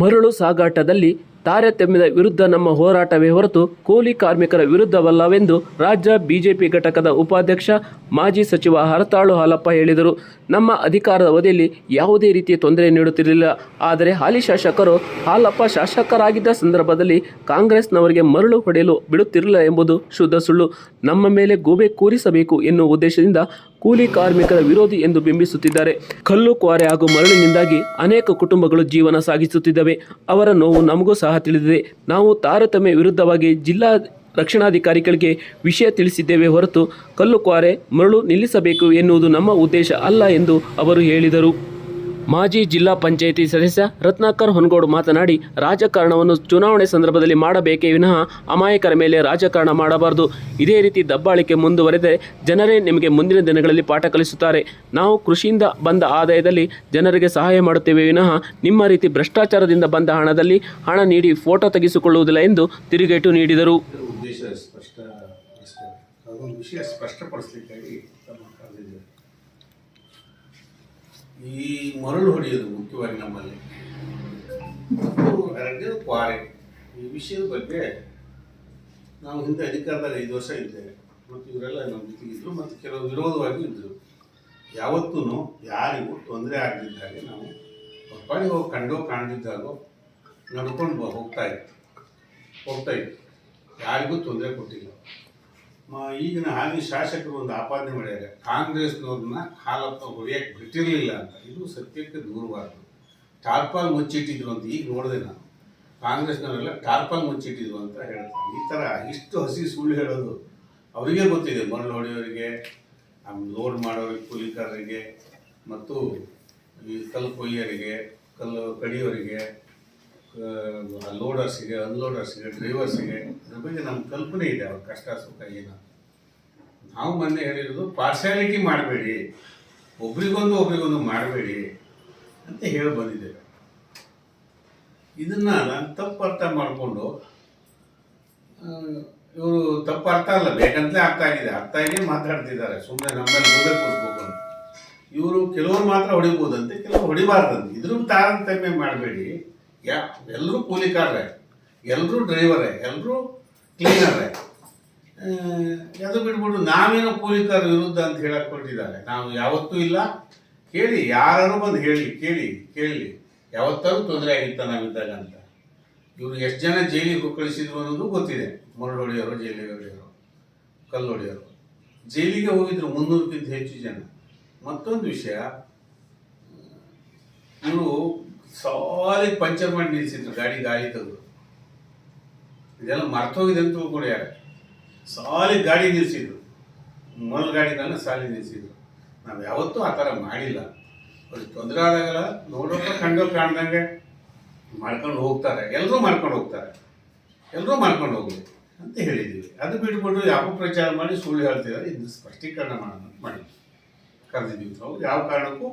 ಮರಳು ಸಾಗಾಟದಲ್ಲಿ ತಾರತಮ್ಯದ ವಿರುದ್ಧ ನಮ್ಮ ಹೋರಾಟವೇ ಹೊರತು ಕೂಲಿ ಕಾರ್ಮಿಕರ ವಿರುದ್ಧವಲ್ಲವೆಂದು ರಾಜ್ಯ ಬಿಜೆಪಿ ಘಟಕದ ಉಪಾಧ್ಯಕ್ಷ ಮಾಜಿ ಸಚಿವ ಹರತಾಳು ಹಾಲಪ್ಪ ಹೇಳಿದರು. ನಮ್ಮ ಅಧಿಕಾರದ ಅವಧಿಯಲ್ಲಿ ಯಾವುದೇ ರೀತಿಯ ತೊಂದರೆ ನೀಡುತ್ತಿರಲಿಲ್ಲ. ಆದರೆ ಹಾಲಿ ಶಾಸಕರು ಹಾಲಪ್ಪ ಶಾಸಕರಾಗಿದ್ದ ಸಂದರ್ಭದಲ್ಲಿ ಕಾಂಗ್ರೆಸ್ನವರಿಗೆ ಮರಳು ಹೊಡೆಯಲು ಬಿಡುತ್ತಿರಲಿಲ್ಲ ಎಂಬುದು ಶುದ್ಧ ಸುಳ್ಳು. ನಮ್ಮ ಮೇಲೆ ಗೂಬೆ ಕೂರಿಸಬೇಕು ಎನ್ನುವ ಉದ್ದೇಶದಿಂದ ಕೂಲಿ ಕಾರ್ಮಿಕರ ವಿರೋಧಿ ಎಂದು ಬಿಂಬಿಸುತ್ತಿದ್ದಾರೆ. ಕಲ್ಲು ಕ್ವಾರೆ ಹಾಗೂ ಮರಳಿನಿಂದಾಗಿ ಅನೇಕ ಕುಟುಂಬಗಳು ಜೀವನ ಸಾಗಿಸುತ್ತಿದ್ದಾವೆ. ಅವರ ನೋವು ನಮಗೂ ಸಹ ತಿಳಿದಿದೆ. ನಾವು ತಾರತಮ್ಯ ವಿರುದ್ಧವಾಗಿ ಜಿಲ್ಲಾ ರಕ್ಷಣಾಧಿಕಾರಿಗಳಿಗೆ ವಿಷಯ ತಿಳಿಸಿದ್ದೇವೆ ಹೊರತು ಕಲ್ಲು ಕ್ವಾರೆ, ಮರಳು ನಿಲ್ಲಿಸಬೇಕು ಎನ್ನುವುದು ನಮ್ಮ ಉದ್ದೇಶ ಅಲ್ಲ ಎಂದು ಅವರು ಹೇಳಿದರು. ಮಾಜಿ ಜಿಲ್ಲಾ ಪಂಚಾಯಿತಿ ಸದಸ್ಯ ರತ್ನಾಕರ್ ಹೊನಗೋಡು ಮಾತನಾಡಿ, ರಾಜಕಾರಣವನ್ನು ಚುನಾವಣೆ ಸಂದರ್ಭದಲ್ಲಿ ಮಾಡಬೇಕೇ ವಿನಃ ಅಮಾಯಕರ ಮೇಲೆ ರಾಜಕಾರಣ ಮಾಡಬಾರದು. ಇದೇ ರೀತಿ ದಬ್ಬಾಳಿಕೆ ಮುಂದುವರೆದರೆ ಜನರೇ ನಿಮಗೆ ಮುಂದಿನ ದಿನಗಳಲ್ಲಿ ಪಾಠ ಕಲಿಸುತ್ತಾರೆ. ನಾವು ಕೃಷಿಯಿಂದ ಬಂದ ಆದಾಯದಲ್ಲಿ ಜನರಿಗೆ ಸಹಾಯ ಮಾಡುತ್ತೇವೆ ವಿನಃ ನಿಮ್ಮ ರೀತಿ ಭ್ರಷ್ಟಾಚಾರದಿಂದ ಬಂದ ಹಣದಲ್ಲಿ ಹಣ ನೀಡಿ ಫೋಟೋ ತೆಗೆಸಿಕೊಳ್ಳುವುದಿಲ್ಲ ಎಂದು ತಿರುಗೇಟು ನೀಡಿದರು ಇದರ ಉದ್ದೇಶ ಸ್ಪಷ್ಟ ಅಷ್ಟೇ ಅದೊಂದು ವಿಷಯ ಸ್ಪಷ್ಟಪಡಿಸ್ಲಿಕ್ಕಾಗಿ ತಮ್ಮ ಕರೆದಿದ್ದೇವೆ ಈ ಮರಳು ಹೊಡೆಯೋದು ಮುಖ್ಯವಾಗಿ ನಮ್ಮಲ್ಲಿ. ಎರಡನೇದು ಕ್ವಾರೆ. ಈ ವಿಷಯದ ಬಗ್ಗೆ ನಾವು ಹಿಂದೆ ಅಧಿಕಾರದಲ್ಲಿ ಐದು ವರ್ಷ ಇದ್ದೇವೆ. ಮತ್ತು ಇವರೆಲ್ಲ ನಮ್ಮ ಜೊತೆಗಿದ್ರು ಮತ್ತು ಕೆಲವು ವಿರೋಧವಾಗಿ ಇದ್ದರು ಯಾವತ್ತೂ ಯಾರಿಗೂ ತೊಂದರೆ ಆಗದಿದ್ದ ಹಾಗೆ ನಾವು ಅವ್ರ ಪಾಡಿಗೆ ಹೋಗಿ, ಕಂಡೋ ಕಾಣದಿದ್ದಾಗೋ ನಡ್ಕೊಂಡು ಹೋಗ್ತಾ ಇತ್ತು. ಹೋಗ್ತಾ ಇತ್ತು. ಯಾರಿಗೂ ತೊಂದರೆ ಕೊಟ್ಟಿಲ್ಲ. ಈಗಿನ ಹಾಲಿ ಶಾಸಕರು ಒಂದು ಆಪಾದನೆ ಮಾಡ್ಯಾರ. ಕಾಂಗ್ರೆಸ್ನವ್ರನ್ನ ಹಾಲಪ್ಪ ಹೊಡೆಯಕ್ಕೆ ಬಿಟ್ಟಿರಲಿಲ್ಲ ಅಂತ. ಇದು ಸತ್ಯಕ್ಕೆ ದೂರವಾದ್ದು ಟಾರ್ಪಾಲ್ ಮುಚ್ಚಿಟ್ಟಿದ್ರು ಅಂತ ಈಗ ನೋಡಿದೆ ನಾನು. ಕಾಂಗ್ರೆಸ್ನವರೆಲ್ಲ ಟಾರ್ಪಾಲ್ ಮುಚ್ಚಿಟ್ಟಿದ್ರು ಅಂತ ಹೇಳ್ತಾರೆ. ಈ ಥರ ಇಷ್ಟು ಹಸಿ ಸುಳ್ಳು ಹೇಳೋದು ಅವರಿಗೆ ಗೊತ್ತಿದೆ. ಮರಳು ಹೊಡೆಯೋರಿಗೆ ಲೋಡ್ ಮಾಡೋರಿಗೆ, ಕೂಲಿಕಾರರಿಗೆ, ಮತ್ತು ಈ ಕಲ್ಲು ಕೊಯ್ಯೋರಿಗೆ, ಕಲ್ಲು ಕಡಿಯೋರಿಗೆ ಲೋಡರ್ಸಿಗೆ ಅನ್ಲೋಡರ್ಸಿಗೆ ಡ್ರೈವರ್ಸಿಗೆ ಇದ್ರ ಬಗ್ಗೆ ನಮ್ಮ ಕಲ್ಪನೆ ಇದೆ, ಅವ್ರ ಕಷ್ಟ ಸುಖ ಏನು ನಾವು ಮೊನ್ನೆ ಹೇಳಿರೋದು ಪಾರ್ಶಾಲಿಟಿ ಮಾಡಬೇಡಿ, ಒಬ್ರಿಗೊಂದು ಒಬ್ರಿಗೊಂದು ಮಾಡಬೇಡಿ ಅಂತ ಹೇಳಿ ಬಂದಿದ್ದೇವೆ ಇದನ್ನ ನಾನು ತಪ್ಪು ಅರ್ಥ ಮಾಡಿಕೊಂಡು ಇವರು ತಪ್ಪು ಅರ್ಥ ಅಲ್ಲ, ಬೇಕಂತಲೇ ಅರ್ಥ ಆಗಿದೆ, ಅರ್ಥ ಆಗಿ ಮಾತಾಡ್ತಿದ್ದಾರೆ ಸುಮ್ಮನೆ ನಮ್ಮಲ್ಲಿ ಮುಂದೆ ಕೂರಿಸ್ಬೇಕು ಇವರು ಕೆಲವರು ಮಾತ್ರ ಹೊಡಿಬೋದಂತೆ, ಕೆಲವರು ಹೊಡಿಬಾರ್ದಂತೆ. ಇದ್ರ ತಾರತಮ್ಯ ಮಾಡಬೇಡಿ. ಯಾ ಎಲ್ಲರೂ ಕೂಲಿಕಾರರೇ ಎಲ್ಲರೂ ಡ್ರೈವರೇ ಎಲ್ಲರೂ ಕ್ಲೀನರೇ. ಅದು ಬಿಟ್ಬಿಟ್ಟು ನಾವೇನೋ ಕೂಲಿಕಾರ ವಿರುದ್ಧ ಅಂತ ಹೇಳಕ್ ಕೊಟ್ಟಿದ್ದಾರೆ ನಾವು ಯಾವತ್ತೂ ಇಲ್ಲ. ಕೇಳಿ ಯಾರು ಬಂದು ಹೇಳಿ, ಕೇಳಿ ಕೇಳಿ. ಯಾವತ್ತಾದ್ರೂ ತೊಂದರೆ ಆಗಿತ್ತ ನಾವಿದ್ದಾಗ ಅಂತ. ಇವರು ಎಷ್ಟು ಜನ ಜೈಲಿಗೆ ಕಳಿಸಿದ್ರು ಅನ್ನೋದು ಗೊತ್ತಿದೆ. ಮರಳು ಹೊಡೆಯೋರು ಜೈಲಿಗೆ ಹೊಡೆಯೋರು ಕಲ್ಲು ಹೊಡೆಯೋರು ಜೈಲಿಗೆ ಹೋಗಿದ್ರು ಮುನ್ನೂರಕ್ಕಿಂತ ಹೆಚ್ಚು ಜನ. ಮತ್ತೊಂದು ವಿಷಯ, ಇವರು ಸಾಲಿ ಪಂಚರ್ ಮಾಡಿ ನಿಲ್ಸಿದ್ರು, ಗಾಡಿ ಗಾಳಿ ತೆಗೆದು. ಇದೆಲ್ಲ ಮರ್ತೋಗಿದೆ ಅಂತ ಯಾರು? ಸಾಲಿ ಗಾಡಿ ನಿಲ್ಸಿದ್ರು. ಗಾಡಿ ನಾನು ಸಾಲಿ ನಿಲ್ಸಿದ್ರು. ನಾವು ಯಾವತ್ತೂ ಆ ಥರ ಮಾಡಿಲ್ಲ. ಅವ್ರಿಗೆ ತೊಂದರೆ ಆದಾಗಲ್ಲ ನೋಡೋಕೆ ಕಂಡೋ ಕಾಣ್ದಂಗೆ ಮಾಡ್ಕೊಂಡು ಹೋಗ್ತಾರೆ. ಎಲ್ಲರೂ ಮಾಡ್ಕೊಂಡು ಹೋಗ್ತಾರೆ. ಎಲ್ಲರೂ ಮಾಡ್ಕೊಂಡು ಹೋಗ್ಬೇಕು ಅಂತ ಹೇಳಿದ್ದೀವಿ ಅದು ಬಿಟ್ಬಿಟ್ಟು ಯಾವ ಪ್ರಚಾರ ಮಾಡಿ ಸುಳ್ಳು ಹೇಳ್ತಿದ್ದಾರೆ. ಇದು ಸ್ಪಷ್ಟೀಕರಣ ಮಾಡೋಣ ಮಾಡಿದೆ ಮಾಡಿ ಕರೆದಿದ್ದೀವಿ ನಾವು ಯಾವ ಕಾರಣಕ್ಕೂ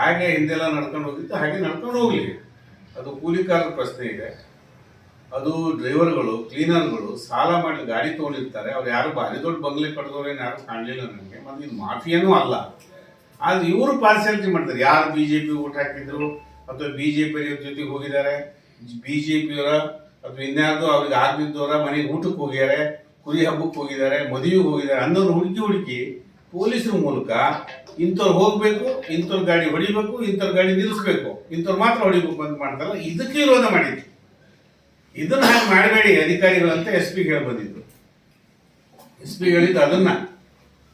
ಹೇಗೆ ಹಿಂದೆಲ್ಲ ನಡ್ಕೊಂಡು ಹೋಗಿತ್ತು ಹಾಗೆ ನಡ್ಕೊಂಡು ಹೋಗ್ಲಿ. ಅದು ಕೂಲಿಕಾರರ ಪ್ರಶ್ನೆ ಇದೆ. ಅದು ಡ್ರೈವರ್ಗಳು, ಕ್ಲೀನರ್ಗಳು ಸಾಲ ಮಾಡಿ ಗಾಡಿ ತೊಗೊಂಡಿರ್ತಾರೆ. ಅವ್ರು ಯಾರು ಭಾರಿ ದೊಡ್ಡ ಬಂಗ್ಲೆ ಕಟ್ಟಿದವ್ರೇನು ಯಾರು ಕಾಣಲಿಲ್ಲ ನನಗೆ. ಮತ್ತು ಇದು ಮಾಫಿಯಾನೂ ಅಲ್ಲ. ಆದ್ರೆ ಇವರು ಪಾರ್ಸಲ್ಟಿ ಮಾಡ್ತಾರೆ. ಯಾರು ಬಿ ಜೆ ಪಿ ಊಟ ಹಾಕಿದ್ರು ಅಥವಾ ಬಿ ಜೆ ಪಿಯವ್ರ ಜೊತೆಗೆ ಹೋಗಿದ್ದಾರೆ ಬಿ ಜೆ ಪಿಯವರ ಅಥವಾ ಇನ್ಯಾರ್ದು ಅವ್ರಿಗೆ ಆಗಿದ್ದವರ ಮನೆಗೆ ಊಟಕ್ಕೆ ಹೋಗಿದ್ದಾರೆ, ಕುರಿ ಹಬ್ಬಕ್ಕೆ ಹೋಗಿದ್ದಾರೆ, ಮದುವೆಗೆ ಹೋಗಿದ್ದಾರೆ ಅನ್ನೋರು ಹುಡುಕಿ ಹುಡುಕಿ ಪೊಲೀಸರ ಮೂಲಕ ಇಂಥವ್ರು ಹೋಗ್ಬೇಕು, ಇಂಥವ್ರ ಗಾಡಿ ಹೊಡಿಬೇಕು, ಇಂಥವ್ರ ಗಾಡಿ ನಿಲ್ಲಿಸ್ಬೇಕು ಇಂಥವ್ರು ಮಾತ್ರ ಹೊಡಿಬೇಕು ಅಂತ ಮಾಡ್ತಾರಲ್ಲ, ಇದಕ್ಕೆ ವಿರೋಧ ಮಾಡಿದ್ರು. ಇದನ್ನ ಹಾಗೆ ಮಾಡಬೇಡಿ ಅಧಿಕಾರಿಗಳು ಅಂತ ಎಸ್ ಪಿ ಬಂದಿದ್ರು ಎಸ್ ಪಿ ಹೇಳಿದ್ದು ಅದನ್ನ.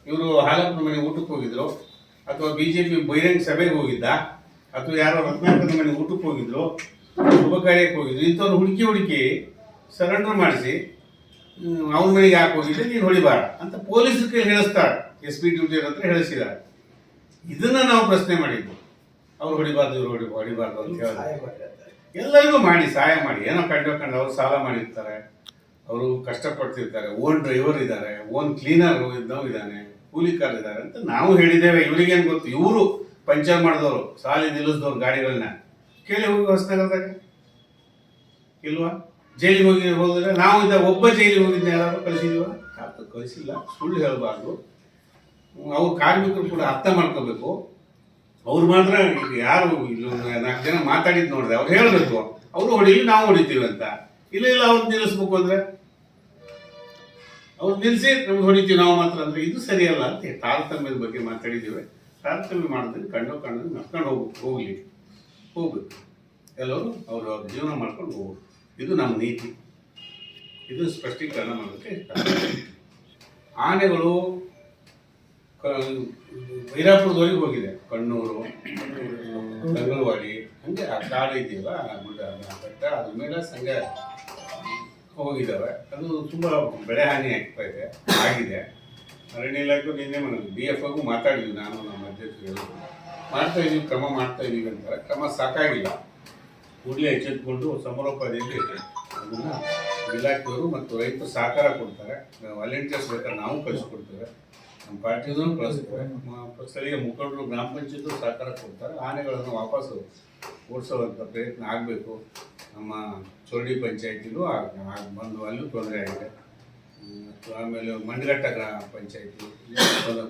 ಇವರು ಹಾಲಪ್ಪನ ಮನೆ ಊಟಕ್ಕೆ ಹೋಗಿದ್ರು, ಅಥವಾ ಬಿಜೆಪಿ ಬಹಿರಂಗ ಸಭೆಗೆ ಹೋಗಿದ್ದ, ಅಥವಾ ಯಾರೋ ರತ್ನಾಕರ ಮನೆ ಊಟಕ್ಕೆ ಹೋಗಿದ್ರು, ಶುಭ ಕಾರ್ಯಕ್ಕೆ ಹೋಗಿದ್ರು, ಇಂಥವ್ರು ಹುಡುಕಿ ಹುಡುಕಿ ಸರೆಂಡರ್ ಮಾಡಿಸಿ ಅವನ ಮನೆಗೆ ಯಾಕೆ ಹೋಗಿದ್ರೆ ನೀನು ಹೊಡಿಬಾರ ಅಂತ ಪೊಲೀಸರಿಗೆ ಹೇಳಿಸ್ತಾಳೆ ಎಸ್ ಪಿ ಡ್ಯೂಟಿ ಹತ್ರ ಹೇಳಿಸಿದ್ದಾರೆ. ಇದನ್ನ ನಾವು ಪ್ರಶ್ನೆ ಮಾಡಿದ್ದು ಅವ್ರು ಹೊಡಿಬಾರ್ದು ಇವ್ರು ಹೊಡಿ ಹೊಡಿಬಾರ್ದು ಅಂತ ಹೇಳಿ. ಎಲ್ಲರಿಗೂ ಮಾಡಿ ಸಹಾಯ ಮಾಡಿ. ಏನೋ ಕಂಡು ಕಂಡು ಅವ್ರು ಸಾಲ ಮಾಡಿರ್ತಾರೆ. ಅವರು ಕಷ್ಟಪಡ್ತಿರ್ತಾರೆ. ಓನ್ ಡ್ರೈವರ್ ಇದ್ದಾರೆ ಓನ್ ಕ್ಲೀನರ್ ಇದ್ದವ್ ಇದ್ದಾನೆ ಕೂಲಿಕಾರ್ ಇದ್ದಾರೆ ಅಂತ ನಾವು ಹೇಳಿದ್ದೇವೆ. ಇವ್ರಿಗೇನು ಗೊತ್ತು? ಇವರು ಪಂಚರ್ ಮಾಡಿದವರು ಸಾಲಿ ನಿಲ್ಲಿಸಿದವ್ರು ಗಾಡಿಗಳನ್ನ ಕೇಳಿ ಹೋಗಿ ಹೊಸನಗರದಾಗ ಇಲ್ವಾ? ಜೈಲಿಗೆ ಹೋಗಿ ಹೋದ್ರೆ ನಾವು ಇದ್ದ ಒಬ್ಬ ಜೈಲಿಗೆ ಹೋಗಿದ್ದೆ ಯಾರು ಕಳಿಸಿದ್ವಾ ಕಳಿಸಿಲ್ಲ. ಸುಳ್ಳು ಹೇಳಬಾರ್ದು. ಅವ್ರು ಕಾರ್ಮಿಕರು ಕೂಡ ಅರ್ಥ ಮಾಡ್ಕೋಬೇಕು. ಅವ್ರು ಮಾತ್ರ ಯಾರು ಇಲ್ಲಿ ನಾಲ್ಕು ಜನ ಮಾತಾಡಿದ್ ನೋಡಿದೆ, ಅವ್ರು ಹೇಳಬೇಕು. ಅವರು ಹೊಡಿಲಿ ನಾವು ಹೊಡಿತೀವಿ ಅಂತ. ಇಲ್ಲ ಇಲ್ಲ, ಅವ್ರು ನಿಲ್ಲಿಸ್ಬೇಕು ಅಂದ್ರೆ? ಅವ್ರು ನಿಲ್ಲಿಸಿ ನಮ್ಗೆ ಹೊಡಿತೀವಿ ನಾವು ಮಾತ್ರ ಅಂದ್ರೆ ಇದು ಸರಿಯಲ್ಲ ಅಂತ ತಾರತಮ್ಯದ ಬಗ್ಗೆ ಮಾತಾಡಿದ್ದೀವಿ. ತಾರತಮ್ಯ ಮಾಡಿದ್ರೆ ಕಣ್ಣು ಕಂಡು ನಡ್ಕೊಂಡು ಹೋಗ್ಬೇಕು ಹೋಗ್ಲಿ ಹೋಗ್ಬೇಕು. ಎಲ್ಲರೂ ಅವರು ಅವ್ರ ಜೀವನ ಮಾಡ್ಕೊಂಡು ಹೋಗ್ಬೇಕು. ಇದು ನಮ್ಮ ನೀತಿ. ಇದು ಸ್ಪಷ್ಟೀಕರಣ ಮಾಡೋಕ್ಕೆ ಆನೆಗಳು ಭೈರಾಪುರದವರೆಗೆ ಹೋಗಿದೆ. ಕಣ್ಣೂರು ತಂಗಲವಾಡಿ ಹಂಗೆ ಆ ಕಾಡು ಇದೆಯಲ್ಲ ಗುಡ್ಡ ಬೆಟ್ಟ, ಅದ್ರ ಮೇಲೆ ಸಂಘ ಹೋಗಿದ್ದಾವೆ. ಅದು ತುಂಬ ಬೆಳೆ ಹಾನಿ ಆಗ್ತಾ ಇದೆ, ಆಗಿದೆ. ಅರಣ್ಯ ಇಲಾಖೆ ನಿನ್ನೆ ಬಿ ಎಫ್ ಆಗು ಮಾತಾಡಿದ್ವಿ ನಾನು ನಮ್ಮ ಅಧ್ಯಕ್ಷರು ಮಾಡ್ತಾ ಇದೀವಿ, ಕ್ರಮ ಮಾಡ್ತಾ ಇದೀವಿ ಅಂತಾರೆ. ಕ್ರಮ ಸಾಕಾಗಿಲ್ಲ. ಕೂಡಲೇ ಎಚ್ಚೆತ್ಕೊಂಡು ಸಮರೋಪಾದಿಯಲ್ಲಿ ಅದನ್ನು ಇಲಾಖೆಯವರು ಮತ್ತು ರೈತರು ಸಹಕಾರ ಕೊಡ್ತಾರೆ. ವಾಲಂಟಿಯರ್ಸ್ ಬೇಕಾದ್ರೆ ನಾವು ಕಳಿಸ್ಕೊಡ್ತೇವೆ. ನಮ್ಮ ಪಾರ್ಟಿನೂ ಕಳಿಸ್ತೇವೆ ಮ- ಸ್ಥಳೀಯ ಮುಖಂಡರು ಗ್ರಾಮ ಪಂಚಾಯತ್ ಸಹಕಾರ ಕೊಡ್ತಾರೆ. ಆನೆಗಳನ್ನು ವಾಪಸ್ಸು ಓಡಿಸೋವಂಥ ಪ್ರಯತ್ನ ಆಗಬೇಕು. ನಮ್ಮ ಚೋರಡಿ ಪಂಚಾಯತಿಗೂ ಬಂದು ಅಲ್ಲೂ ತೊಂದರೆ ಆಗಿದೆ. ಆಮೇಲೆ ಮಂಡಗಟ್ಟ ಗ್ರಾಮ ಪಂಚಾಯತಿ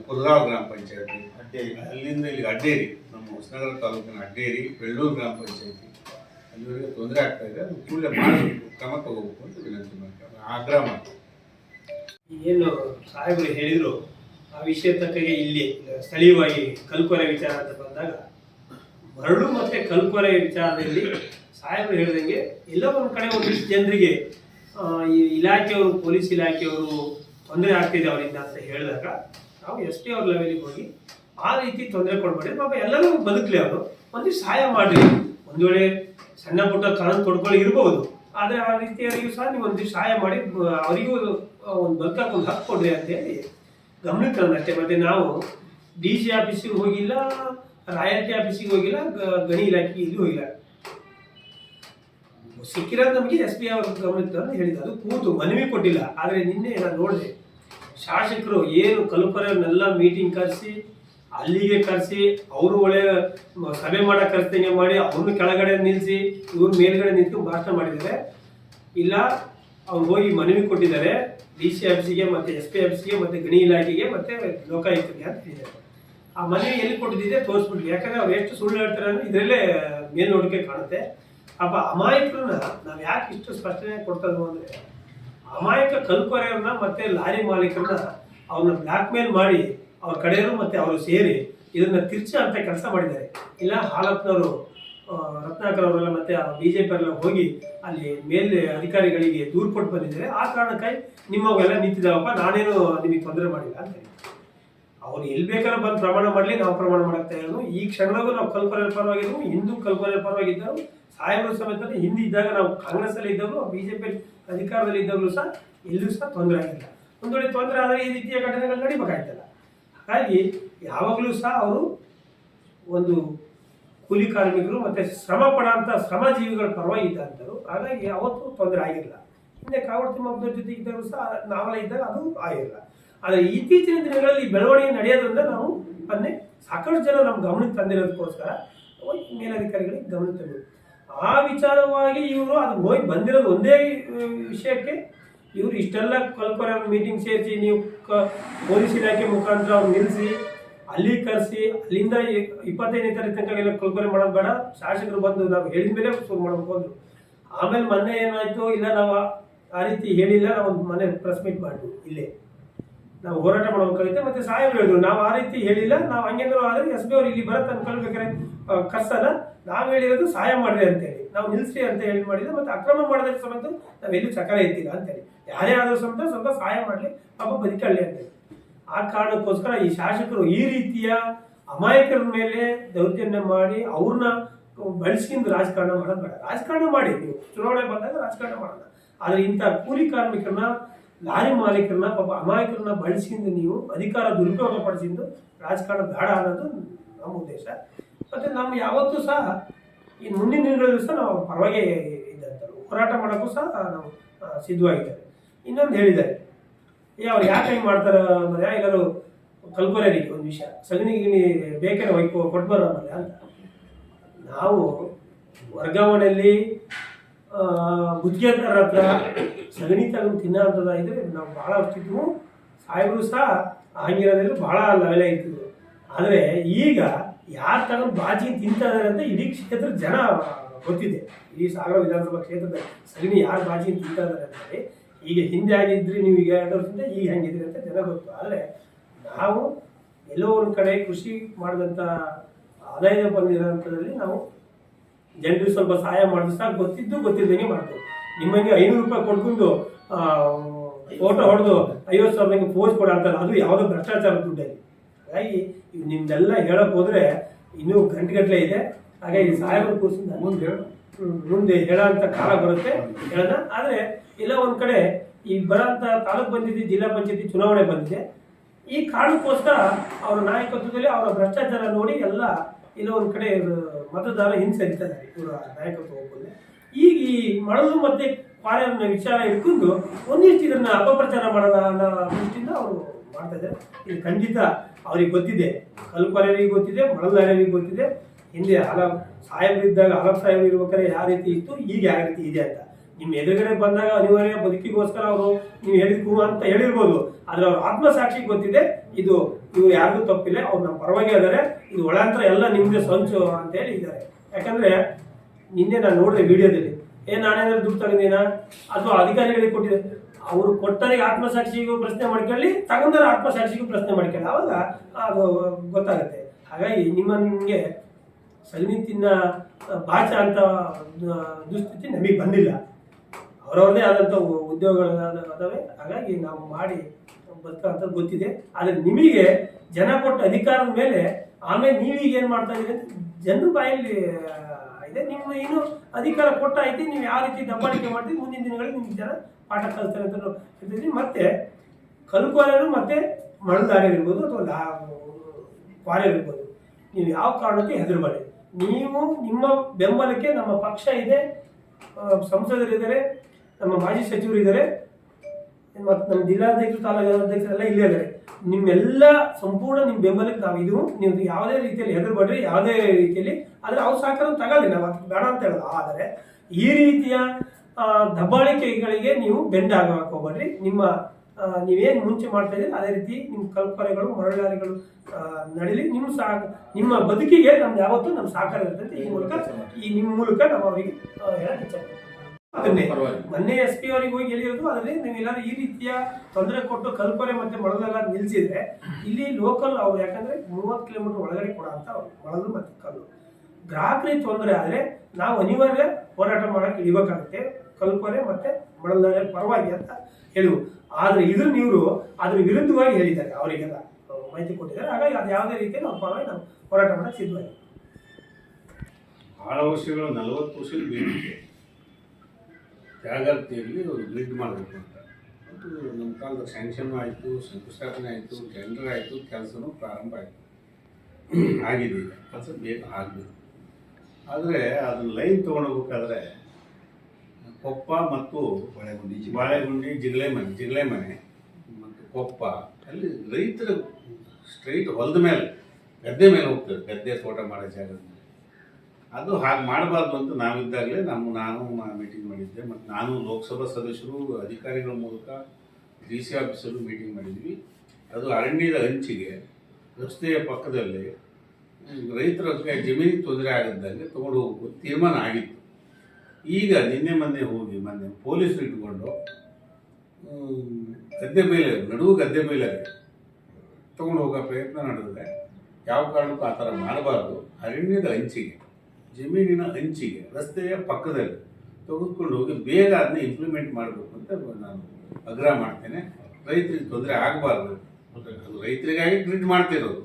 ಕುರ್ಗಾವ್ ಗ್ರಾಮ ಪಂಚಾಯತಿ ಅಲ್ಲಿಂದ ಇಲ್ಲಿ ಅಡ್ಡೇರಿ. ನಮ್ಮ ಹೊಸನಗರ ತಾಲೂಕಿನ ಅಡ್ಡೇರಿ ಬೆಳ್ಳೂರು ಗ್ರಾಮ ಪಂಚಾಯತಿ. ಅಲ್ಲಿವರೆಗೆ ತೊಂದರೆ ಆಗ್ತಾ ಇದೆ. ಅದು ಕೂಡಲೇ ಮಾಡಬೇಕು ಕ್ರಮ ತಗೋಬೇಕು ಅಂತ ವಿನಂತಿ ಮಾಡ್ತಾರೆ ಆಗ್ರಹ ಮಾಡ್ತಾರೆ ಏನು ಸಾಹೇಬರು ಹೇಳಿದ್ರು ಆ ವಿಷಯ ತಕ್ಕಗೆ ಇಲ್ಲಿ ಸ್ಥಳೀಯವಾಗಿ ಕಲ್ಕೊರೆ ವಿಚಾರ ಅಂತ ಬಂದಾಗ, ಮರಳು ಮತ್ತೆ ಕಲ್ಕೊರೆ ವಿಚಾರದಲ್ಲಿ ಸಾಹೇಬರು ಹೇಳಿದಂಗೆ ಎಲ್ಲೋ ಒಂದು ಕಡೆ ಒಂದಿಷ್ಟು ಜನರಿಗೆ ಈ ಇಲಾಖೆಯವರು, ಪೊಲೀಸ್ ಇಲಾಖೆಯವರು ತೊಂದರೆ ಆಗ್ತಿದೆ ಅವರಿಂದ ಅಂತ ಹೇಳಿದಾಗ, ನಾವು ಎಸ್ ಪಿ ಅವ್ರ ಲೆವೆಲಿಗೆ ಹೋಗಿ ಆ ರೀತಿ ತೊಂದರೆ ಕೊಡ್ಬೇಡಿ. ಪಾಪ ಎಲ್ಲರೂ ಬದುಕಲಿ ಅವರು. ಒಂದಿಷ್ಟು ಸಹಾಯ ಮಾಡಿರಿ ಒಂದು ವೇಳೆ ಸಣ್ಣ ಪುಟ್ಟ ಕಾನೂನು ತೊಡ್ಕೊಳ್ಳಿ ಇರ್ಬೋದು. ಆದರೆ ಆ ರೀತಿಯವರಿಗೂ ಸಹ ನೀವು ಒಂದಿಷ್ಟು ಸಹಾಯ ಮಾಡಿ ಅವರಿಗೂ ಒಂದು ಬದುಕಕ್ಕೆ ಒಂದು ಹಕ್ಕು ಕೊಡ್ರಿ ಅಂತ ಹೇಳಿ ಗಮನಕ್ಕೆ ಮತ್ತೆ ನಾವು ಡಿ ಸಿ ಆಫೀಸಿಗೆ ಹೋಗಿಲ್ಲ, ರಾಯಲ್ಟಿ ಆಫೀಸಿಗೆ ಹೋಗಿಲ್ಲ ಗಣಿ ಇಲಾಖೆ ಇಲ್ಲಿ ಹೋಗಿಲ್ಲ. ಸಿಕ್ಕಿರೋದು ನಮಗೆ ಎಸ್ ಪಿ ಅವರು ಗಮನಕ್ಕೆ ಅಂತ ಹೇಳಿದ್ರು ಅದು ಕೂತು ಮನವಿ ಕೊಟ್ಟಿಲ್ಲ. ಆದರೆ ನಿನ್ನೆ ನಾನು ನೋಡಿದೆ, ಶಾಸಕರು ಏನು ಕಲ್ಪರನ್ನೆಲ್ಲ ಮೀಟಿಂಗ್ ಕರೆಸಿ, ಅಲ್ಲಿಗೆ ಕರೆಸಿ, ಅವರು ಒಳ್ಳೆ ಸಭೆ ಮಾಡೋ ಕರೆಸ್ತಂಗೆ ಮಾಡಿ, ಅವ್ರನ್ನ ಕೆಳಗಡೆ ನಿಲ್ಲಿಸಿ ಇವ್ರ ಮೇಲ್ಗಡೆ ನಿಂತು ಭಾಷಣ ಮಾಡಿದ್ದಾರೆ. ಇಲ್ಲ ಅವ್ರು ಹೋಗಿ ಮನವಿ ಕೊಟ್ಟಿದ್ದಾರೆ, ಡಿ ಸಿ ಆಫೀಸಿಗೆ ಮತ್ತೆ ಎಸ್ ಪಿ ಆಫೀಸಿಗೆ ಮತ್ತೆ ಗಣಿ ಇಲಾಖೆಗೆ ಮತ್ತೆ ಲೋಕಾಯುಕ್ತಿಗೆ ಅಂತ ಹೇಳಿದ್ದಾರೆ. ಆ ಮನವಿ ಎಲ್ಲಿ ಕೊಟ್ಟಿದ್ದೆ ತೋರಿಸ್ಬಿಡ್ಲಿ ಯಾಕಂದ್ರೆ ಅವ್ರು ಎಷ್ಟು ಸುಳ್ಳು ಹೇಳ್ತಾರೆ ಅಂದ್ರೆ ಇದರಲ್ಲೇ ಮೇಲ್ನೋಟಕ್ಕೆ ಕಾಣುತ್ತೆ. ಅಪ್ಪ ಅಮಾಯಕರನ್ನ ನಾವು ಯಾಕೆ ಇಷ್ಟು ಸ್ಪಷ್ಟನೆ ಕೊಡ್ತಾ ಅಂದ್ರೆ, ಅಮಾಯಕ ಕಲ್ಕೊರೆಯವ್ರನ್ನ ಮತ್ತೆ ಲಾರಿ ಮಾಲೀಕರನ್ನ ಅವ್ರನ್ನ ಬ್ಲಾಕ್ ಮೇಲ್ ಮಾಡಿ ಅವ್ರ ಕಡೆಯವರು ಮತ್ತೆ ಅವರು ಸೇರಿ ಇದನ್ನ ತಿರ್ಚ ಅಂತ ಕೆಲಸ ಮಾಡಿದ್ದಾರೆ. ಇಲ್ಲ ಹಾಲಪ್ಪನವರು ರತ್ನಾಕರ್ ಅವರೆಲ್ಲ ಮತ್ತೆ ಬಿಜೆಪಿ ಅವರೆಲ್ಲ ಹೋಗಿ ಅಲ್ಲಿ ಮೇಲೆ ಅಧಿಕಾರಿಗಳಿಗೆ ದೂರು ಕೊಟ್ಟು ಬಂದಿದ್ದಾರೆ. ಆ ಕಾರಣಕ್ಕಾಗಿ ನಿಮ್ಮವೆಲ್ಲ ನಿಂತಿದ್ದಾವಪ್ಪ ನಾನೇನು ನಿಮಗೆ ತೊಂದರೆ ಮಾಡಿಲ್ಲ ಅಂತ ಅವ್ರು ಎಲ್ಲಿ ಬೇಕಾದ್ರೂ ಬಂದು ಪ್ರಮಾಣ ಮಾಡಲಿ, ನಾವು ಪ್ರಮಾಣ ಮಾಡ್ತಾ ಇರೋದು. ಈ ಕ್ಷಣದಾಗೂ ನಾವು ಕಲ್ಪನೆ ಪರವಾಗಿದ್ದವು ಹಿಂದೂ ಕಲ್ಪನೆ ಪರವಾಗಿದ್ದವು ಸಾಹೇಬರು ಸಮೇತ ಹಿಂದೆ ಇದ್ದಾಗ ನಾವು ಕಾಂಗ್ರೆಸ್ ಅಲ್ಲಿ ಇದ್ದವರು ಬಿಜೆಪಿ ಅಧಿಕಾರದಲ್ಲಿ ಇದ್ದಾಗಲೂ ಸಹ ಎಲ್ಲೂ ಸಹ ತೊಂದರೆ ಆಗಿಲ್ಲ. ಒಂದು ವೇಳೆ ತೊಂದರೆ ಆದರೆ ಈ ರೀತಿಯ ಘಟನೆಗಳು ನಡಿಬೇಕಾಯ್ತಲ್ಲ. ಹಾಗಾಗಿ ಯಾವಾಗಲೂ ಸಹ ಅವರು ಒಂದು ಕೂಲಿ ಕಾರ್ಮಿಕರು ಮತ್ತೆ ಶ್ರಮ ಪಡೋಂಥ ಶ್ರಮಜೀವಿಗಳ ಪರವಾಗಿ ಇದ್ದಂಥರು ಹಾಗಾಗಿ ಅವತ್ತು ತೊಂದರೆ ಆಗಿಲ್ಲ. ಹಿಂದೆ ಕಾವಡ್ ತಿಮ್ಮಪ್ಪನ ಜೊತೆ ಇದ್ದರೂ ಸಹ ನಾವೆಲ್ಲ ಇದ್ದಾಗ ಅದು ಆಗಿಲ್ಲ. ಆದರೆ ಇತ್ತೀಚಿನ ದಿನಗಳಲ್ಲಿ ಬೆಳವಣಿಗೆ ನಡೆಯೋದ್ರಿಂದ ನಾವು ಅದನ್ನೇ ಸಾಕಷ್ಟು ಜನ ನಮ್ಮ ಗಮನಕ್ಕೆ ತಂದಿರೋದಕ್ಕೋಸ್ಕರ ಮೇಲಧಿಕಾರಿಗಳಿಗೆ ಗಮನ ತಂದರು ಆ ವಿಚಾರವಾಗಿ ಇವರು ಅದು ಹೋಗಿ ಬಂದಿರೋದು ಒಂದೇ ವಿಷಯಕ್ಕೆ ಇವರು ಇಷ್ಟೆಲ್ಲ ಕಲ್ಪರ ಮೀಟಿಂಗ್ ಸೇರಿಸಿ ನೀವು ಪೊಲೀಸ್ ಇಲಾಖೆ ಮುಖಾಂತರ ಅವ್ರು ನಿಲ್ಲಿಸಿ ಅಲ್ಲಿ ಕರೆಸಿ, ಅಲ್ಲಿಂದ ಇಪ್ಪತ್ತೈದನೇ ತಾರೀಕು ತನಕ ಎಲ್ಲ ಕಲ್ಪನೆ ಮಾಡೋದು ಬೇಡ. ಶಾಸಕರು ಬಂದು ನಾವು ಹೇಳಿದ ಮೇಲೆ ಶುರು ಮಾಡಬೇಕು ಅಂದ್ರು ಆಮೇಲೆ ಮೊನ್ನೆ ಏನಾಯ್ತು, ಇಲ್ಲ ನಾವು ಆ- ರೀತಿ ಹೇಳಿಲ್ಲ, ನಾವು ಒಂದು ಮನೆ ಪ್ರೆಸ್ ಮೀಟ್ ಮಾಡಿದ್ವಿ ಇಲ್ಲೇ. ನಾವು ಹೋರಾಟ ಮಾಡಬೇಕಾಗುತ್ತೆ ಮತ್ತೆ ಸಾಹೇಬ್ರು ಹೇಳಿದ್ರು, ನಾವು ಆ ರೀತಿ ಹೇಳಿಲ್ಲ, ನಾವು ಹಂಗೇನಾದ್ರು ಆದರೆ ಎಸ್ ಬಿ ಅವ್ರು ಇಲ್ಲಿ ಬರತ್ತೆ ಅನ್ಕೊಳ್ಬೇಕಾದ್ರೆ ಕರ್ಸಲ್ಲ. ನಾವು ಹೇಳಿರೋದು ಸಹಾಯ ಮಾಡ್ರಿ ಅಂತೇಳಿ. ನಾವು ನಿಲ್ಸಿ ಅಂತ ಹೇಳಿ ಮಾಡಿದ್ರೆ, ಮತ್ತೆ ಅಕ್ರಮ ಮಾಡೋದ್ರ ಸಮೇತ ನಾವು ಎಲ್ಲಿ ಚಕರ ಎತ್ತಿಲ್ಲ ಅಂತೇಳಿ. ಯಾರೇ ಆದ್ರೂ ಸಮೇತ ಸ್ವಲ್ಪ ಸಹಾಯ ಮಾಡಲಿ, ಪಾಪ ಬದುಕಳ್ಳಿ ಅಂತೇಳಿ. ಆ ಕಾರಣಕ್ಕೋಸ್ಕರ ಈ ಶಾಸಕರು ಈ ರೀತಿಯ ಅಮಾಯಕರ ಮೇಲೆ ದೌರ್ಜನ್ಯ ಮಾಡಿ ಅವ್ರನ್ನ ಬಳಸ್ಕೊಂಡು ರಾಜಕಾರಣ ಮಾಡೋದು ಬೇಡ. ರಾಜಕಾರಣ ಮಾಡಿ. ನೀವು ಚುನಾವಣೆ ಬಂದಾಗ ರಾಜಕಾರಣ ಮಾಡೋಣ. ಆದರೆ ಇಂಥ ಕೂಲಿ ಕಾರ್ಮಿಕರನ್ನ, ಲಾರಿ ಮಾಲೀಕರನ್ನ, ಪಾಪ ಅಮಾಯಕರನ್ನ ಬಳಸಿಕೊಂಡು ನೀವು ಅಧಿಕಾರ ದುರುಪಯೋಗ ಪಡಿಸಿದ್ದು ರಾಜಕಾರಣ ಬೇಡ ಅನ್ನೋದು ನಮ್ಮ ಉದ್ದೇಶ. ಮತ್ತೆ ನಮ್ಗೆ ಯಾವತ್ತೂ ಸಹ ಈ ಮುಂದಿನ ದಿನಗಳಲ್ಲೂ ಸಹ ನಾವು ಪರವಾಗಿ ಇದ್ದಂಥವ್ರು. ಹೋರಾಟ ಮಾಡೋಕ್ಕೂ ಸಹ ನಾವು ಸಿದ್ಧವಾಗಿದ್ದಾರೆ ಇನ್ನೊಂದು ಹೇಳಿದ್ದಾರೆ. ಅವ್ರು ಯಾಕೆ ಹೆಂಗ್ ಮಾಡ್ತಾರ ಮರ್ಯ ಎಲ್ಲರೂ ಕಲ್ಪನೆರಿಗೆ ಒಂದು ವಿಷಯ. ಸಗಣಿ ಗಿಣಿ ಬೇಕೇನೆ ಒಯ್ಕೊ ಕೊಟ್ಟು ಬರೋ ಮರ್ಯ ಅಂತ. ನಾವು ವರ್ಗಾವಣೆಯಲ್ಲಿ ಗುದ್ಗೆದಾರ ಹತ್ರ ಸಗಣಿ ತಗೊಂಡು ತಿನ್ನೋ ಇದ್ರೆ ನಾವು ಭಾಳ ಅಷ್ಟಿದ್ವು. ಸಾಹೇಬರು ಸಹ ಹಂಗಿರೋದ್ರಲ್ಲಿ ಭಾಳ ಲೆವೆಲ್ ಇರ್ತಿದ್ರು ಆದರೆ ಈಗ ಯಾರು ತಗೊಂಡು ಬಾಜಿ ತಿಂತಾ ಇದಾರೆ ಅಂತ ಇಡೀ ಕ್ಷೇತ್ರದ ಜನ ಗೊತ್ತಿದೆ. ಈ ಸಾಗರ ವಿಧಾನಸಭಾ ಕ್ಷೇತ್ರದ ಸಗಣಿ ಯಾರು ಬಾಜಿ ತಿಂತಾ ಅಂತ ಅಂತೇಳಿ ಈಗ ಹಿಂದೆ ಆಗಿದ್ರಿ ನೀವು ಈಗ ಎರಡು ವರ್ಷದಿಂದ ಈಗ ಹೆಂಗಿದ್ರಿ ಅಂತ ಜನ ಗೊತ್ತು. ಆದರೆ ನಾವು ಎಲ್ಲೋ ಒಂದು ಕಡೆ ಕೃಷಿ ಮಾಡಿದಂಥ ಆದಾಯ ಬಂದಿರೋಂಥದ್ರಲ್ಲಿ ನಾವು ಜನರಿಗೆ ಸ್ವಲ್ಪ ಸಹಾಯ ಮಾಡಿದ್ರೆ ಸಾಕು. ಗೊತ್ತಿದ್ದು ಗೊತ್ತಿದ್ದಂಗೆ ಮಾಡ್ತೀವಿ ನಿಮಗೆ ಐನೂರು ರೂಪಾಯಿ ಕೊಟ್ಕೊಂಡು ಫೋಟೋ ಹೊಡೆದು ಐವತ್ತು ಸಾವಿರದಂಗೆ ಪೋಸ್ ಕೊಡ ಅದು ಯಾವುದೋ ಭ್ರಷ್ಟಾಚಾರ ದುಡ್ಡಲ್ಲಿ. ಹಾಗಾಗಿ ನಿಮ್ದೆಲ್ಲ ಹೇಳಕ್ ಹೋದ್ರೆ ಇನ್ನೂ ಗಂಟೆಗಟ್ಟಲೆ ಇದೆ. ಹಾಗಾಗಿ ಸಹಾಯ ಕೂರಿಸಿ ಮುಂದೆ ಹೇಳು. ಹ್ಮ್, ಮುಂದೆ ಹೇಳೋಂಥ ಕಾಲ ಬರುತ್ತೆ ಹೇಳೋಣ ಆದರೆ ಎಲ್ಲ ಒಂದ್ ಕಡೆ ಈ ಬರೋಂಥ ತಾಲೂಕ್ ಪಂಚಾಯತಿ ಜಿಲ್ಲಾ ಪಂಚಾಯತಿ ಚುನಾವಣೆ ಬಂದಿದೆ. ಈ ಕಾರಣಕ್ಕೋಸ್ಕರ ಅವರ ನಾಯಕತ್ವದಲ್ಲಿ ಅವರ ಭ್ರಷ್ಟಾಚಾರ ನೋಡಿ ಎಲ್ಲ ಇಲ್ಲ ಒಂದ್ ಕಡೆ ಮತದಾರ ಹಿಂಸರಿತಾರೆ ಇವರ ನಾಯಕತ್ವ ಹೋಗ್ಬೋದು ಈಗ ಈ ಮಳಲು ಮತ್ತೆ ಕಾರ್ಯನ ವಿಚಾರ ಇಟ್ಕೊಂಡು ಒಂದಿಷ್ಟು ಇದನ್ನ ಅಪಪ್ರಚಾರ ಮಾಡೋಣ ಅನ್ನೋ ದೃಷ್ಟಿಯಿಂದ ಅವರು ಮಾಡ್ತಾ ಇದ್ದಾರೆ. ಇದು ಖಂಡಿತ ಅವ್ರಿಗೆ ಗೊತ್ತಿದೆ. ಕಲ್ಕೊರೆಯವರಿಗೆ ಗೊತ್ತಿದೆ ಮಳಲಾರರಿಗೆ ಗೊತ್ತಿದೆ. ಹಿಂದೆ ಹಲ ಸಾಹೇಬರಿದ್ದಾಗ ಹಲವು ಸಾಹೇಬ್ ಇರ್ಬೇಕಾದ್ರೆ ಯಾವ ರೀತಿ ಇತ್ತು? ಈಗ ಯಾವ ರೀತಿ ಇದೆ ಅಂತ. ನಿಮ್ಮ ಎದುರುಗಡೆ ಬಂದಾಗ ಅನಿವಾರ್ಯ ಬದುಕಿಗೋಸ್ಕರ ಅವರು ನೀವು ಹೇಳಿದ್ಕು ಅಂತ ಹೇಳಿರ್ಬೋದು. ಆದ್ರೆ ಅವ್ರ ಆತ್ಮಸಾಕ್ಷಿಗೆ ಗೊತ್ತಿದೆ. ಇದು ಇವ್ರು ಯಾರಿಗೂ ತಪ್ಪಿಲ್ಲ. ಅವ್ರು ನಮ್ಮ ಪರವಾಗಿ ಆದರೆ ಇದು ಒಳಾಂತರ ಎಲ್ಲ ನಿಮ್ಗೆ ಸಂಚು ಅಂತ ಹೇಳಿ ಇದ್ದಾರೆ. ಯಾಕಂದ್ರೆ ನಿನ್ನೆ ನಾನು ನೋಡಿದೆ ವಿಡಿಯೋದಲ್ಲಿ. ಏ ನಾನೇನಾದ್ರು ದುಡ್ಡು ತಗೊಂಡಿನ ಅಥವಾ ಅಧಿಕಾರಿಗಳಿಗೆ ಕೊಟ್ಟಿದೆ ಅವರು ಕೊಟ್ಟರಿಗೆ ಆತ್ಮಸಾಕ್ಷಿಗೂ ಪ್ರಶ್ನೆ ಮಾಡ್ಕೊಳ್ಳಿ ತಗೊಂಡರೆ ಆತ್ಮಸಾಕ್ಷಿಗೂ ಪ್ರಶ್ನೆ ಮಾಡ್ಕೊಳ್ಳಿ. ಅವಾಗ ಅದು ಗೊತ್ತಾಗುತ್ತೆ. ಹಾಗಾಗಿ ನಿಮ್ಮನ್ಗೆ ಸಗಣಿ ತಿನ್ನ ಬಾಚ ಅಂತ ದುಸ್ಥಿತಿ ನಮಗೆ ಬಂದಿಲ್ಲ. ಅವರವ್ರದೇ ಆದಂಥ ಉದ್ಯೋಗಗಳು ಅದಾವೆ ಹಾಗಾಗಿ ನಾವು ಮಾಡಿ ಬದುಕಂತ ಗೊತ್ತಿದೆ. ಆದರೆ ನಿಮಗೆ ಜನ ಕೊಟ್ಟ ಅಧಿಕಾರದ ಮೇಲೆ ಆಮೇಲೆ ನೀವೀಗ ಏನು ಮಾಡ್ತಾ ಇದ್ದೀರಿ ಅಂತ ಜನರ ಬಾಯಲ್ಲಿ ಇದೆ. ನಿಮ್ಮ ಏನು ಅಧಿಕಾರ ಕೊಟ್ಟ ಐತಿ. ನೀವು ಯಾವ ರೀತಿ ದಬ್ಬಾಳಿಕೆ ಮಾಡ್ತೀವಿ ಮುಂದಿನ ದಿನಗಳಲ್ಲಿ ನಿಮ್ಗೆ ಜನ ಪಾಠ ಕಲಿಸ್ತಾರೆ ಅಂತ ಹೇಳ್ತಿದ್ವಿ. ಮತ್ತೆ ಕಲ್ಕೋಲರು ಮತ್ತೆ ಮಳದಾರ ಇರ್ಬೋದು ಅಥವಾ ಕ್ವಾರೆ ಇರ್ಬೋದು ನೀವು ಯಾವ ಕಾರಣಕ್ಕೆ ಹೆದರಬೇಡಿ. ನೀವು ನಿಮ್ಮ ಬೆಂಬಲಕ್ಕೆ ನಮ್ಮ ಪಕ್ಷ ಇದೆ. ಸಂಸದರಿದ್ದಾರೆ, ನಮ್ಮ ಮಾಜಿ ಸಚಿವರು ಇದ್ದಾರೆ ಮತ್ತು ನಮ್ಮ ಜಿಲ್ಲಾಧ್ಯಕ್ಷರು ತಾಲೂಕು ಎಲ್ಲ ಇಲ್ಲೇ ಇದ್ದಾರೆ. ನಿಮ್ಮೆಲ್ಲ ಸಂಪೂರ್ಣ ನಿಮ್ಮ ಬೆಂಬಲಕ್ಕೆ ನಾವು ಇದು ನೀವು ಯಾವುದೇ ರೀತಿಯಲ್ಲಿ ಹೆದರ್ಬೇಡ್ರಿ, ಯಾವುದೇ ರೀತಿಯಲ್ಲಿ. ಆದರೆ ಅವ್ರು ಸಹಕಾರ ತಗೊಳ್ಳಿ, ನಾವು ಬೇಡ ಅಂತ ಹೇಳೋದು. ಆದರೆ ಈ ರೀತಿಯ ದಬ್ಬಾಳಿಕೆಗಳಿಗೆ ನೀವು ಬೆಂಡ್ ಹಾಕೋಬೇಡ್ರಿ ನಿಮ್ಮ ನೀವೇನು ಮುಂಚೆ ಮಾಡ್ತಾ ಇದ್ದೀರಿ ಅದೇ ರೀತಿ ನಿಮ್ಮ ಕಲ್ಪನೆಗಳು ಮರಳಾರಿಗಳು ನಡೀಲಿ ನಿಮ್ಮ ಸಹ ನಿಮ್ಮ ಬದುಕಿಗೆ ನಮ್ದು ಯಾವತ್ತೂ ನಮ್ಮ ಸಹಕಾರ ಇರ್ತದೆ ಈ ಮೂಲಕ ಈ ನಿಮ್ಮ ಮೂಲಕ ನಾವು ಅವರಿಗೆ ಹೇಳಕ್ಕೆ ಅದನ್ನೇ. ಮೊನ್ನೆ ಎಸ್ ಪಿ ಅವರಿಗೆ ಹೋಗಿ ಹೇಳಿರೋದು ಅದರಲ್ಲಿ ನೀವೆಲ್ಲರೂ ಈ ರೀತಿಯ ತೊಂದರೆ ಕೊಟ್ಟು ಕಲ್ಪನೆ ಮತ್ತೆ ಮೊಳಲೆಲ್ಲ ನಿಲ್ಸಿದ್ರೆ ಇಲ್ಲಿ ಲೋಕಲ್ ಅವ್ರು ಯಾಕಂದ್ರೆ ಮೂವತ್ತು ಕಿಲೋಮೀಟರ್ ಒಳಗಡೆ ಕೊಡ ಅಂತ ಅವ್ರು ಮೊಳಲು ಮತ್ತೆ ಕಲ್ಲು. ಗ್ರಾಹಕರಿಗೆ ತೊಂದರೆ ಆದರೆ ನಾವು ಅನಿವಾರ್ಯ ಹೋರಾಟ ಮಾಡಕ್ಕೆ ಇಳಿಬೇಕಾಗುತ್ತೆ. ಕಲ್ಪನೆ ಮತ್ತೆ ಮೊಳಲಾರೆ ಪರವಾಗಿ ಅಂತ ಹೇಳಿವು ಆದ್ರೆ ಇದ್ರ ಇವರು ಅದ್ರ ವಿರುದ್ಧವಾಗಿ ಹೇಳಿದ್ದಾರೆ, ಅವರಿಗೆಲ್ಲ. ಮಾಹಿತಿ ಕೊಟ್ಟಿದ್ದಾರೆ, ಹಾಗಾಗಿ ಅದು ಯಾವುದೇ ರೀತಿಯಲ್ಲಿ ಅವ್ರ ಪರವಾಗಿ ನಾವು ಹೋರಾಟ ಮಾಡಕ್ಕೆ ಸಿದ್ಧವಾಗಿ. ಭಾಳ ವರ್ಷಗಳು ನಲವತ್ತು ವರ್ಷದ ಬೇಡಿಕೆ. ತ್ಯಾಗರ್ತಿಯಲ್ಲಿ ಒಂದು ಗ್ರಿಡ್ ಮಾಡಬೇಕು ಅಂತ. ಅದು ನಮ್ಮ ಕಾಲದ ಸ್ಯಾಂಕ್ಷನ್ ಆಯಿತು ಶಂಕುಸ್ಥಾಪನೆ ಆಯಿತು ಟೆಂಡರ್ ಆಯಿತು, ಕೆಲಸನೂ ಪ್ರಾರಂಭ ಆಯಿತು. ಆಗಿದೆ ಈಗ. ಕೆಲಸ ಬೇಗ ಆಗಬೇಕು. ಆದರೆ ಅದನ್ನ ಲೈನ್ ತೊಗೊಂಡೋಗ್ಬೇಕಾದ್ರೆ ಕೊಪ್ಪ ಮತ್ತು ಬಾಳೆಗುಂಡಿ ಬಾಳೆಗುಂಡಿ ಜಿಗಳೆ ಮನೆ ಜಿಗಳೆ ಮನೆ. ಮತ್ತು ಕೊಪ್ಪ ಅಲ್ಲಿ ರೈತರು ಸ್ಟ್ರೈಟ್ ಹೊಲದ ಮೇಲೆ ಗದ್ದೆ ಮೇಲೆ ಹೋಗ್ತಾರೆ ಗದ್ದೆ ತೋಟ ಮಾಡೋ ಜಾಗದ ಮೇಲೆ ಅದು ಹಾಗೆ ಮಾಡಬಾರ್ದು ಅಂತ ನಾವಿದ್ದಾಗಲೇ ನಮ್ಮ ನಾನು ಮೀಟಿಂಗ್ ಮಾಡಿದ್ದೆ ಮತ್ತು ನಾನು ಲೋಕಸಭಾ ಸದಸ್ಯರು ಅಧಿಕಾರಿಗಳ ಮೂಲಕ ಡಿ ಸಿ ಆಫೀಸಲ್ಲೂ ಮೀಟಿಂಗ್ ಮಾಡಿದ್ವಿ. ಅದು ಅರಣ್ಯದ ಹಂಚಿಗೆ ರಸ್ತೆಯ ಪಕ್ಕದಲ್ಲಿ ರೈತರ ಜಮೀನಿಗೆ ತೊಂದರೆ ಆಗಿದ್ದಂಗೆ ತೊಗೊಂಡು ಹೋಗ್ಬೋದು ತೀರ್ಮಾನ ಆಗಿತ್ತು. ಈಗ ನಿನ್ನೆ ಮೊನ್ನೆ ಹೋಗಿ ಮೊನ್ನೆ ಪೊಲೀಸರು ಇಟ್ಕೊಂಡು ಗದ್ದೆ ಮೇಲೆ, ನಡುವು ಗದ್ದೆ ಮೇಲೆ ತಗೊಂಡು ಹೋಗೋ ಪ್ರಯತ್ನ ನಡೆದ್ರೆ ಯಾವ ಕಾರಣಕ್ಕೂ ಆ ಥರ ಮಾಡಬಾರ್ದು. ಅರಣ್ಯದ ಹಂಚಿಗೆ ಜಮೀನಿನ ಹಂಚಿಗೆ ರಸ್ತೆಯ ಪಕ್ಕದಲ್ಲಿ ತೆಗೆದುಕೊಂಡು ಹೋಗಿ ಬೇಗ ಅದನ್ನ ಇಂಪ್ಲಿಮೆಂಟ್ ಮಾಡಬೇಕು ಅಂತ ನಾನು ಆಗ್ರಹ ಮಾಡ್ತೇನೆ. ರೈತರಿಗೆ ತೊಂದರೆ ಆಗಬಾರ್ದು. ರೈತರಿಗಾಗಿ ಗ್ರಿಡ್ ಮಾಡ್ತಿರೋದು.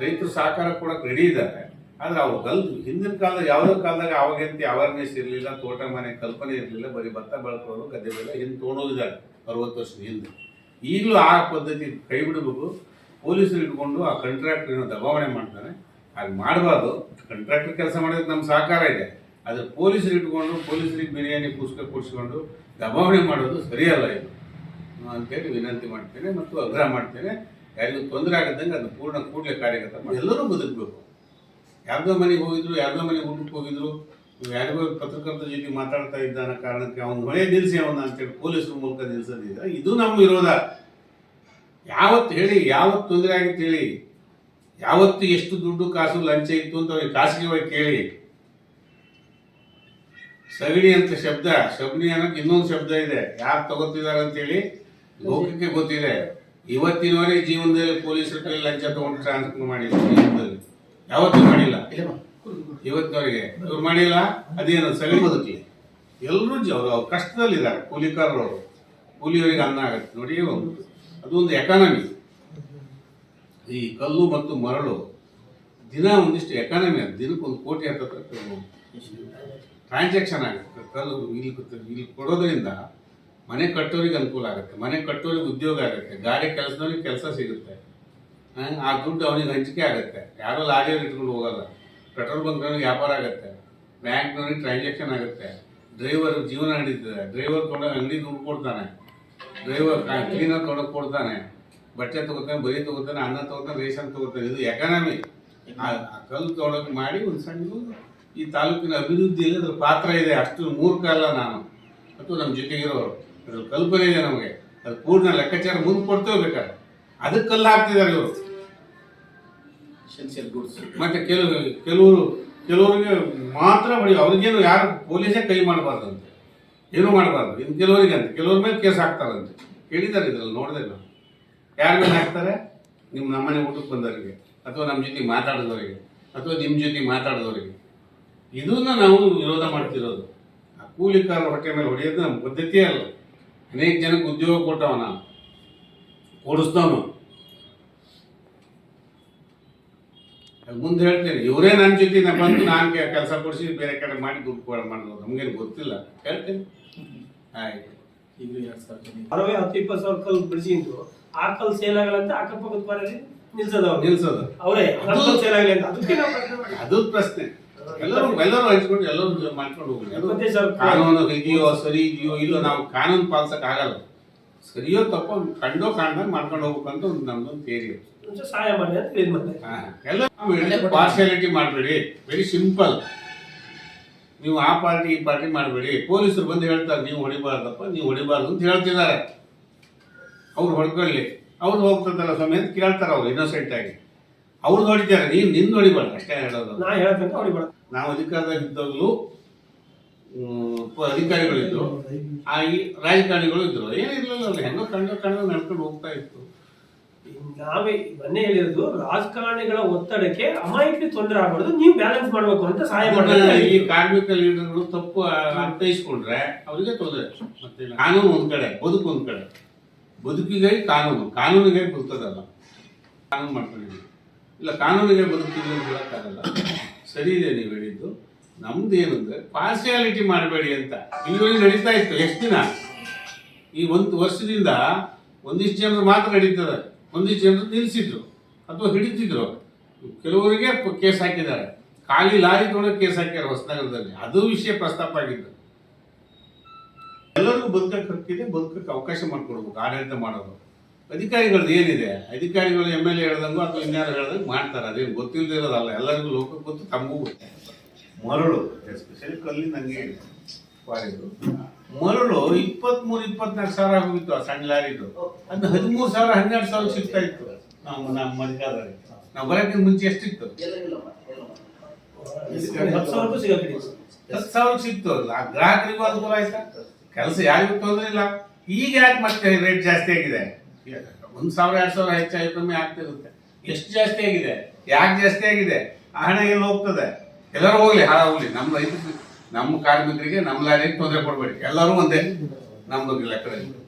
ರೈತರು ಸಹಕಾರ ಕೊಡೋಕೆ ರೆಡಿ ಇದ್ದಾರೆ. ಆದರೆ ಅವು ಕಲ್ ಹಿಂದಿನ ಕಾಲದ ಯಾವುದೋ ಕಾಲದಾಗ ಅವಾಗಂತ ಅವೇರ್ನೆಸ್ ಇರಲಿಲ್ಲ, ತೋಟ ಮನೆ ಕಲ್ಪನೆ ಇರಲಿಲ್ಲ, ಬರೀ ಭತ್ತ ಬೆಳ್ಕೊಳ್ಳೋದು, ಗದ್ದೆ ಬೆಳೆ ಹಿಂದೆ ತೊಗೊಂಡೋಗಿದ್ದಾರೆ ಅರವತ್ತು ವರ್ಷದ ಹಿಂದೆ. ಈಗಲೂ ಆ ಪದ್ಧತಿ ಕೈ ಬಿಡಬೇಕು. ಪೊಲೀಸರು ಇಟ್ಕೊಂಡು ಆ ಕಾಂಟ್ರಾಕ್ಟರ್ನ ದಬಾವಣೆ ಮಾಡ್ತಾನೆ ಹಾಗೆ ಮಾಡಬಾರ್ದು. ಕಂಟ್ರಾಕ್ಟರ್ ಕೆಲಸ ಮಾಡೋದಕ್ಕೆ ನಮ್ಮ ಸಹಕಾರ ಇದೆ. ಆದರೆ ಪೊಲೀಸರು ಇಟ್ಕೊಂಡು ಪೊಲೀಸರಿಗೆ ಬಿರಿಯಾನಿ, ಪುಸ್ತಕ ಕೊಡಿಸ್ಕೊಂಡು ದಬಾವಣೆ ಮಾಡೋದು ಸರಿಯಲ್ಲ ಇದು. ಅಂತೇಳಿ ವಿನಂತಿ ಮಾಡ್ತೇನೆ ಮತ್ತು ಆಗ್ರಹ ಮಾಡ್ತೇನೆ. ಯಾರಿಗೂ ತೊಂದರೆ ಆಗದಂಗೆ ಅದು ಪೂರ್ಣ ಕೂಡಲೇ ಕಾರ್ಯಗತ ಮಾಡಿ. ಎಲ್ಲರೂ ಬದುಕಬೇಕು. ಯಾರ್ದೋ ಮನೆಗೆ ಹೋಗಿದ್ರು, ಯಾರ್ದೋ ಮನೆಗೆ ಊಟಕ್ಕೆ ಹೋಗಿದ್ರು. ಯಾರಿಗೋ ಪತ್ರಕರ್ತರ ಜೊತೆ ಮಾತಾಡ್ತಾ ಇದ್ದ ಅನ್ನೋ ಕಾರಣಕ್ಕೆ ಅವನ ಹೊಳೆ ನಿಲ್ಲಿಸಿ ಅವನ ಅಂತೇಳಿ ಪೊಲೀಸರ ಮೂಲಕ ನಿಲ್ಲಿಸೋದಿದ್ರೆ ಇದು. ನಮ್ಮ ವಿರೋಧ. ಯಾವತ್ತು ಹೇಳಿ, ಯಾವತ್ತು ತೊಂದರೆ ಆಗಿತ್ತು ಹೇಳಿ. ಯಾವತ್ತು ಎಷ್ಟು ದುಡ್ಡು, ಕಾಸು, ಲಂಚ ಇತ್ತು ಅಂತ ಅವ್ರಿಗೆ ಖಾಸಗಿವಾಗಿ ಕೇಳಿ. ಸಗಣಿ ಅಂತ ಶಬ್ದ, ಶಬ್ನಿ ಅನ್ನೋಕೆ ಇನ್ನೊಂದು ಶಬ್ದ ಇದೆ. ಯಾರು ತಗೋತಿದ್ದಾರೆ ಅಂತೇಳಿ ಲೋಕಕ್ಕೆ ಗೊತ್ತಿದೆ. ಇವತ್ತಿನವರೆಗೆ ಜೀವನದಲ್ಲಿ ಪೊಲೀಸರ ಕೈ ಲಂಚ ತಗೊಂಡು ಟ್ರಾನ್ಸ್ಫರ್ ಮಾಡಿದ್ರು. ಜೀವನದಲ್ಲಿ ಯಾವತ್ತೂ ಮಾಡಿಲ್ಲ. ಇವತ್ತಿನವರಿಗೆ ಇವ್ರು ಮಾಡಿಲ್ಲ ಅದೇನು ಸಗಣಿ? ಬದುಕಲಿ ಎಲ್ಲರೂ ಅವರು ಅವ್ರು ಕಷ್ಟದಲ್ಲಿದ್ದಾರೆ ಕೂಲಿಕಾರರು ಅವರು ಕೂಲಿಯವರಿಗೆ ಅನ್ನ ಆಗುತ್ತೆ. ನೋಡಿ ಒಂದು- ಅದು ಒಂದು ಎಕಾನಮಿ ಈ ಕಲ್ಲು ಮತ್ತು ಮರಳು ದಿನ ಒಂದಿಷ್ಟು ಎಕಾನಮಿ ಅದು. ದಿನಕ್ಕೆ ಒಂದು ಕೋಟಿ ಹತ್ತತ್ರ ಟ್ರಾನ್ಸಾಕ್ಷನ್ ಆಗುತ್ತೆ. ಕಲ್ಲು ಇಲ್ಲಿ ಇಲ್ಲಿ ಕೊಡೋದ್ರಿಂದ ಮನೆ ಕಟ್ಟೋರಿಗೆ ಅನುಕೂಲ ಆಗುತ್ತೆ. ಮನೆ ಕಟ್ಟೋರಿಗೆ ಉದ್ಯೋಗ ಆಗುತ್ತೆ. ಗಾಡಿ ಕೆಲಸದವ್ರಿಗೆ ಕೆಲಸ ಸಿಗುತ್ತೆ. ಆ, ದುಡ್ಡು ಅವನಿಗೆ ಹಂಚಿಕೆ ಆಗುತ್ತೆ. ಯಾರೋ ಲಾರಿಯಲ್ಲಿ ಇಟ್ಕೊಂಡು ಹೋಗಲ್ಲ. ಪೆಟ್ರೋಲ್ ಬಂಕ್ನವ್ರಿಗೆ ವ್ಯಾಪಾರ ಆಗುತ್ತೆ. ಬ್ಯಾಂಕ್ನವ್ರಿಗೆ ಟ್ರಾನ್ಸಾಕ್ಷನ್ ಆಗುತ್ತೆ. ಡ್ರೈವರ್ ಜೀವನ ನಡೀತದೆ. ಡ್ರೈವರ್ ತೊಗೊಂಡೋಗಿ ಅಂಗಡಿ ದುಡ್ಡು ಕೊಡ್ತಾನೆ. ಡ್ರೈವರ್ ಕ್ಲೀನರ್ ತೊಗೊಂಡು ಕೊಡ್ತಾನೆ. ಬಟ್ಟೆ ತಗೋತಾನೆ ಬರಿ ತಗೋತಾನೆ ಅನ್ನ ತಗೋತಾನೆ ರೇಷನ್ ತಗೋತಾನೆ. ಇದು ಎಕಾನಮಿ. ಕಲ್ಲು ತೊಗೊಂಡೋಗಿ ಮಾಡಿ ಒಂದು ಸಣ್ಣ ಈ ತಾಲೂಕಿನ ಅಭಿವೃದ್ಧಿಯಲ್ಲಿ ಅದ್ರ ಪಾತ್ರ ಇದೆ. ಅಷ್ಟು ಮೂರ್ಖ ಅಲ್ಲ ನಾನು. ಮತ್ತು ನಮ್ಮ ಜೊತೆಗಿರೋರು. ಅದ್ರ ಕಲ್ಪನೆ ಇದೆ ನಮಗೆ. ಅದು ಪೂರ್ಣ ಲೆಕ್ಕಾಚಾರ ಮುಂದೆ ಕೊಡ್ತೇವೆ ಬೇಕಾದ್ರೆ. ಅದಕ್ಕೆ ಕಲ್ಲು ಹಾಕ್ತಿದ್ದಾರೆ ಇವರು. ಮತ್ತೆ ಕೆಲವರು ಕೆಲವರು ಕೆಲವರಿಗೆ ಮಾತ್ರ ಹೊಡಿ ಅವ್ರಿಗೇನು ಯಾರು ಪೊಲೀಸೇ ಕೈ ಮಾಡಬಾರ್ದಂತೆ. ಏನು ಮಾಡಬಾರ್ದು. ಇನ್ನು ಕೆಲವರಿಗೆ ಅಂತ. ಕೆಲವ್ರ ಮೇಲೆ ಕೇಸ್ ಹಾಕ್ತಾರಂತೆ. ಕೇಳಿದ್ದಾರೆ ಇದ್ರಲ್ಲಿ ನೋಡಿದೆ ನಾವು ಯಾರ ಮೇಲೆ ಹಾಕ್ತಾರೆ? ನಿಮ್ಮ ನಮ್ಮನೆ ಊಟಕ್ಕೆ ಬಂದವರಿಗೆ ಅಥವಾ ನಮ್ಮ ಜೊತೆ ಮಾತಾಡಿದವರಿಗೆ ಅಥವಾ ನಿಮ್ಮ ಜೊತೆ ಮಾತಾಡಿದವರಿಗೆ. ಇದನ್ನ ನಾವು ವಿರೋಧ ಮಾಡ್ತಿರೋದು. ಆ ಕೂಲಿಕಾರ ಹೊಟ್ಟೆ ಮೇಲೆ ಹೊಡೆಯೋದು ನಮ್ಮ ಪದ್ಧತಿಯೇ ಅಲ್ಲ. ಅನೇಕ ಜನಕ್ಕೆ ಉದ್ಯೋಗ ಕೊಟ್ಟವ ನಾನು ಕೊಡಿಸ್ದವನು ಮುಂದೆ ಹೇಳ್ತೇನೆ ಇವರೇ ನನ್ನ ಜೊತೆ ನಾ ಬಂದು ನಾನು ಕೆಲಸ ಕೊಡಿಸಿ ಬೇರೆ ಕಡೆ ಮಾಡಿ ದುಡ್ಡು ಕೊಡ ಮಾಡೋದು ನಮಗೇನು ಗೊತ್ತಿಲ್ಲ. ಹೇಳ್ತೇನೆ. ಆಯ್ತು. ಅರವೇ ಹತ್ತು ಇಪ್ಪತ್ತು ಸಾವಿರ ಕಲ್ ಬಿಡಿಸಿದ್ರು ಆ ಕಲ್ ಸೇಲ್ ಆಗಲ್ಲ ಅಂತ ಅಕ್ಕಪಕ್ಕದ ಮನೆಯಲ್ಲಿ ನಿಲ್ಸದ. ಅವ್ರು ನಿಲ್ಸೋದು ಅವರೇ ಅದು ಸೇಲ್ ಆಗಲಿ ಅಂತ. ಅದಕ್ಕೆ ನಾವು ಪ್ರಶ್ನೆ. ಅದು ಪ್ರಶ್ನೆ. ಎಲ್ಲರೂ ಎಲ್ಲರೂ ಹಂಚ್ಕೊಂಡು ಎಲ್ಲರೂ ಮಾಡ್ಕೊಂಡು ಹೋಗ್ಲಿ ಅದು ಮತ್ತೆ ಸರ್ ಕಾನೂನು ಇದೆಯೋ ಸರಿ ಇದೆಯೋ ಇಲ್ಲೋ ನಾವು ಕಾನೂನು ಪಾಲಿಸಕ್ ಆಗಲ್ಲ. ಸರಿಯೋ ತಪ್ಪೋ ಕಂಡೋ ಕಾಣ್ದಾಗ ಮಾಡ್ಕೊಂಡು ಹೋಗ್ಬೇಕಂತ ಒಂದು ನಮ್ದು ಥಿಯರಿ ಸಹಾಯ ಮಾಡಿ ಅಂತ ಎಲ್ಲ ಪಾರ್ಶಿಯಾಲಿಟಿ ಮಾಡಬೇಡಿ ವೆರಿ ಸಿಂಪಲ್ ನೀವು ಆ ಪಾರ್ಟಿ ಈ ಪಾರ್ಟಿ ಮಾಡಬೇಡಿ. ಪೊಲೀಸರು ಬಂದು ಹೇಳ್ತಾರೆ ನೀವು ಹೊಡಿಬಾರ್ದಪ್ಪ ನೀವು ಹೊಡಿಬಾರ್ದು ಅಂತ ಹೇಳ್ತಿದ್ದಾರೆ. ಅವ್ರು ಹೊಡ್ಕೊಳ್ಳಿ. ಅವ್ರು ಹೋಗ್ತದಲ್ಲ ಸ್ವಾಮಿ ಅಂತ ಕೇಳ್ತಾರೆ ಅವ್ರು ಇನ್ನೋಸೆಂಟ್ ಆಗಿ. ಅವ್ರದ್ದು ಹೊಡಿತಾರೆ ನೀನು ನಿಂದು ಹೊಡಿಬಾರ್ದು ಅಷ್ಟೇ ಹೇಳೋದು. ನಾ ಹೇಳ್ತಂತ ನಾವು ಅಧಿಕಾರದಾಗ ಇದ್ದಾಗಲೂ ಅಧಿಕಾರಿಗಳಿದ್ರು ಆಗಿ ರಾಜಕಾರಣಿಗಳು ಇದ್ರು. ಏನಿರ್ಲಿಲ್ಲ ಅಲ್ಲಿ. ಹೆಂಗೋ ಕಂಡು ಕಂಡು ನಡ್ಕೊಂಡು ಹೋಗ್ತಾ ಇತ್ತು. ನಾವೇ ಮೊನ್ನೆ ಹೇಳಿರೋದು ರಾಜಕಾರಣಿಗಳ ಒತ್ತಡಕ್ಕೆ ಅಮಾಯಿತಿ ತೊಂದರೆ ಆಗಬಾರ್ದು ನೀವು ಬ್ಯಾಲೆನ್ಸ್ ಮಾಡ್ಬೇಕು ಅಂತ ಸಹಾಯ ಅದನ್ನ ಮಾಡಿ ಈ ಕಾರ್ಮಿಕ ಲೀಡರ್ಗಳು ತಪ್ಪು ಅರ್ಥೈಸ್ಕೊಂಡ್ರೆ ಅವರಿಗೆ ತೊಂದರೆ. ಮತ್ತೆ ಕಾನೂನು ಒಂದ್ ಕಡೆ ಬದುಕು ಒಂದ್ ಕಡೆ. ಬದುಕಿಗಾಗಿ ಕಾನೂನು. ಕಾನೂನಿಗೆ ಬದುಕೋದಲ್ಲ. ಕಾನೂನು ಮಾಡ್ಕೊಂಡಿದ್ದೀವಿ. ಇಲ್ಲ ಕಾನೂನಿಗೆ ಬದುಕ್ತೀವಿ ಅಂತ ಹೇಳಕ್ಕಾಗಲ್ಲ. ಸರಿ ಇದೆ ನೀವು ಹೇಳಿದ್ದು. ನಮ್ದು ಏನಂದ್ರೆ ಪಾರ್ಶಿಯಾಲಿಟಿ ಮಾಡಬೇಡಿ ಅಂತ. ಇಲ್ಲಿ ನಡೀತಾ ಇತ್ತು, ಎಷ್ಟು ದಿನ? ಈ ಒಂದು ವರ್ಷದಿಂದ ಒಂದಿಷ್ಟು ಜನರು ಮಾತ್ರ ನಡೀತದೆ ಒಂದಿಷ್ಟು ಜನರು ನಿಲ್ಲಿಸಿದ್ರು, ಅಥವಾ ಹಿಡಿತಿದ್ರು ಕೆಲವರಿಗೆ ಕೇಸ್ ಹಾಕಿದ್ದಾರೆ. ಖಾಲಿ ಲಾರಿ ತೊಗೊಂಡು ಕೇಸ್ ಹಾಕ್ಯಾರ ಹೊಸನಗರದಲ್ಲಿ. ಅದು ವಿಷಯ ಪ್ರಸ್ತಾಪ ಆಗಿದ್ದು. ಎಲ್ಲರಿಗೂ ಬದುಕಕ್ಕೆ ಹಕ್ಕಿದೆ ಬದುಕಕ್ಕೆ ಅವಕಾಶ ಮಾಡಿಕೊಡ್ಬೇಕು, ಆಡಳಿತ ಮಾಡೋದು. ಅಧಿಕಾರಿಗಳದ್ದು ಏನಿದೆ? ಅಧಿಕಾರಿಗಳು ಎಂ ಎಲ್ ಎ ಹೇಳ್ದಂಗು ಅಥವಾ ಇನ್ಯಾರು ಹೇಳ್ದಂಗೆ ಮಾಡ್ತಾರೆ. ಅದೇನು ಗೊತ್ತಿಲ್ಲದೆ ಇರೋದಲ್ಲ ಎಲ್ಲರಿಗೂ ಲೋಕಕ್ಕೆ ಗೊತ್ತು, ತಮಗೂ ಗೊತ್ತು. ಮರಳು ಎಸ್ಪೆಷಲಿ ಕಲ್ಲಿ ನಂಗೆ ವಾರಿದ್ದು ಮರಳು ಇಪ್ಪತ್ಮೂರು ಇಪ್ಪತ್ನಾಲ್ಕು ಸಾವಿರ ಆಗೋಗಿತ್ತು ಆ ಸಣ್ಣ ಲಾರಿದು. ಅದು ಹದಿಮೂರು ಸಾವಿರ ಹನ್ನೆರಡು ಸಾವಿರ ಸಿಗ್ತಾ ಇತ್ತು. ನಾವು ನಮ್ಮ ಮನೆಗಾದ್ರೆ ನಾವು ಬರೋಕ್ಕಿಂತ ಮುಂಚೆ ಎಷ್ಟಿತ್ತು? ಹತ್ತು ಸಾವಿರ ಹತ್ತು ಸಿಕ್ತು. ಆ ಗ್ರಾಹಕರಿಗೂ ಅನುಕೂಲ ಆಯ್ತಾ? ಕೆಲಸ ಯಾರಿಗೂ ತೊಂದರೆ ಇಲ್ಲ. ಈಗ ಯಾಕೆ ಮತ್ತೆ ರೇಟ್ ಜಾಸ್ತಿ ಆಗಿದೆ? ಒಂದ್ ಸಾವಿರ ಎರಡು ಸಾವಿರ ಹೆಚ್ಚಾಗಿ ಕಮ್ಮಿ ಆಗ್ತಿರುತ್ತೆ. ಎಷ್ಟು ಜಾಸ್ತಿ ಆಗಿದೆ? ಯಾಕೆ ಜಾಸ್ತಿ ಆಗಿದೆ? ಆ ಹಣ ಎಲ್ಲಿ ಹೋಗ್ತದೆ? ಎಲ್ಲರೂ ಹೋಗ್ಲಿ ಹಾಳ ಹೋಗ್ಲಿ. ನಮ್ಮ ರೈತ ನಮ್ಮ ಕಾರ್ಮಿಕರಿಗೆ ನಮ್ಮ ಲಾರಿಗೆ ತೊಂದರೆ ಕೊಡಬೇಡಿ. ಎಲ್ಲರೂ ಒಂದೇ. ನಮ್ದು ಲೆಕ್ಕದಲ್ಲಿ